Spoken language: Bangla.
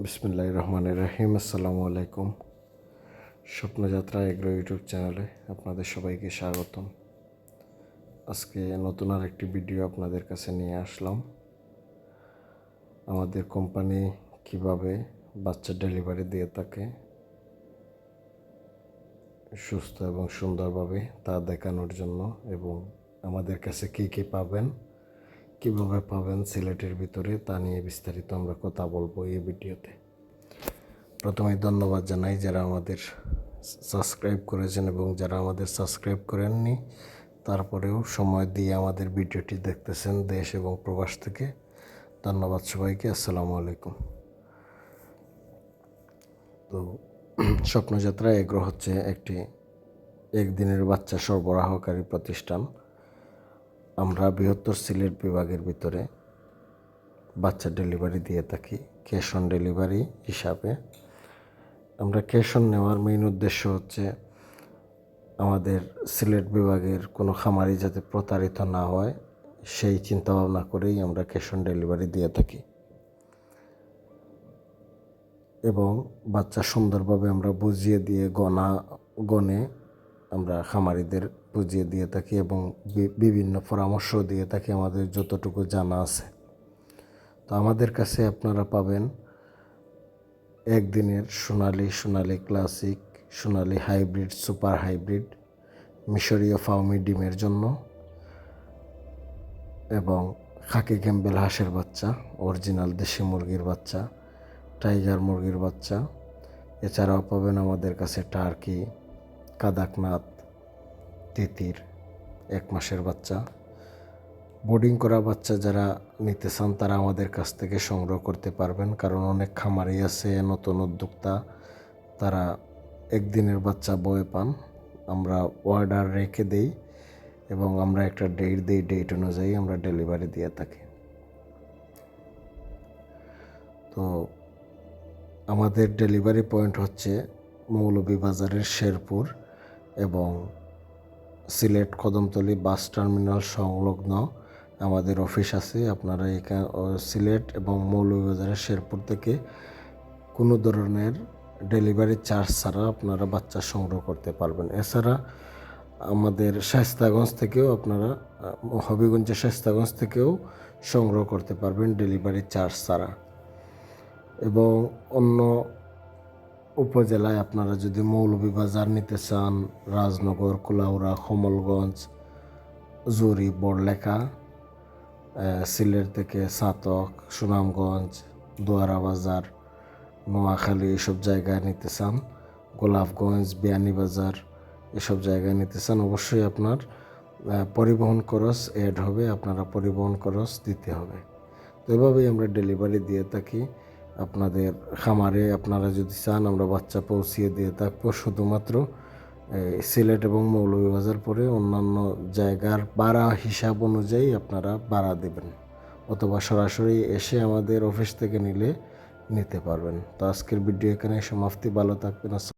বিসমুল্লাহ রহমান রাহিম, আসসালামু আলাইকুম। স্বপ্নযাত্রা এগ্রো ইউটিউব চ্যানেলে আপনাদের সবাইকে স্বাগতম। আজকে নতুন আর একটি ভিডিও আপনাদের কাছে নিয়ে আসলাম। আমাদের কোম্পানি কীভাবে বাচ্চা ডেলিভারি দিয়ে থাকে, সুস্থ এবং সুন্দরভাবে তা দেখানোর জন্য এবং আমাদের কাছে কী কী পাবেন কীভাবে পাবেন সিলেটের ভিতরে, তা নিয়ে বিস্তারিত আমরা কথা বলব এই ভিডিওতে। প্রথমে ধন্যবাদ জানাই যারা আমাদের সাবস্ক্রাইব করেছেন এবং যারা আমাদের সাবস্ক্রাইব করেননি, তারপরেও সময় দিয়ে আমাদের ভিডিওটি দেখতেছেন দেশ এবং প্রবাস থেকে। ধন্যবাদ সবাইকে, আসসালামু আলাইকুম। তো স্বপ্নযাত্রা এগ্রো হচ্ছে একটি একদিনের বাচ্চা সরবরাহকারী প্রতিষ্ঠান। আমরা বৃহত্তর সিলেট বিভাগের ভিতরে বাচ্চা ডেলিভারি দিয়ে থাকি ক্যাশ অন ডেলিভারি হিসাবে। আমরা ক্যাশ অন নেওয়ার মেইন উদ্দেশ্য হচ্ছে আমাদের সিলেট বিভাগের কোনো খামারি যাতে প্রতারিত না হয়, সেই চিন্তা ভাবনা করেই আমরা ক্যাশ অন ডেলিভারি দিয়ে থাকি। এবং বাচ্চা সুন্দরভাবে আমরা বুঝিয়ে দিয়ে গনা, গনে আমরা খামারিদের বুঝিয়ে দিয়ে থাকি এবং বিভিন্ন পরামর্শ দিয়ে থাকি আমাদের যতটুকু জানা আছে। তো আমাদের কাছে আপনারা পাবেন একদিনের Sonali Sonali classic, Sonali hybrid, super hybrid, মিশরীয় ফাউমি ডিমের জন্য এবং খাকি ক্যাম্বেল হাঁসের বাচ্চা, অরিজিনাল দেশি মুরগির বাচ্চা, টাইগার মুরগির বাচ্চা। এছাড়াও পাবেন আমাদের কাছে টার্কি কাদাকনাথ তিতির এক মাসের বাচ্চা। বোর্ডিং করা বাচ্চা যারা নিতে চান তারা আমাদের কাছ থেকে সংগ্রহ করতে পারবেন, কারণ অনেক খামারি আছে, নতুন উদ্যোক্তা। তারা একদিনের বাচ্চা বয়ে পান। আমরা অর্ডার রেখে দেই এবং আমরা একটা ডেট দিই, ডেট অনুযায়ী আমরা ডেলিভারি দিয়ে থাকি। তো আমাদের ডেলিভারি পয়েন্ট হচ্ছে মৌলভীবাজারের শেরপুর। এবং সিলেট কদমতলি বাস টার্মিনাল সংলগ্ন আমাদের অফিস আছে। আপনারা এখানে সিলেট এবং মৌলভীবাজারের শেরপুর থেকে কোনো ধরনের ডেলিভারি চার্জ ছাড়া আপনারা বাচ্চা সংগ্রহ করতে পারবেন। এছাড়া আমাদের শাস্তাগঞ্জ থেকেও আপনারা, হবিগঞ্জের শাস্তাগঞ্জ থেকেও সংগ্রহ করতে পারবেন ডেলিভারি চার্জ ছাড়া। এবং অন্য উপজেলায় আপনারা যদি মৌলভীবাজার নিতে চান, রাজনগর, কুলাউড়া, কমলগঞ্জ, জুরি, বড়লেখা সিলেট থেকে সাতক, সুনামগঞ্জ দোয়ারা বাজার নোয়াখালী এসব জায়গায় নিতে চান, গোলাপগঞ্জ, বিয়ানীবাজার এসব জায়গায় নিতে চান, অবশ্যই আপনার পরিবহন খরচ অ্যাড হবে, আপনারা পরিবহন খরচ দিতে হবে। তো এভাবেই আমরা ডেলিভারি দিয়ে থাকি। আপনাদের খামারে আপনারা যদি চান, আমরা বাচ্চা পৌঁছিয়ে দিয়ে থাকব। শুধুমাত্র সিলেট এবং মৌলভীবাজার পরে অন্যান্য জায়গার ভাড়া হিসাব অনুযায়ী আপনারা ভাড়া দেবেন অথবা সরাসরি এসে আমাদের অফিস থেকে নিলে নিতে পারবেন। তো আজকের ভিডিও এখানে সমাপ্তি। ভালো থাকবেন।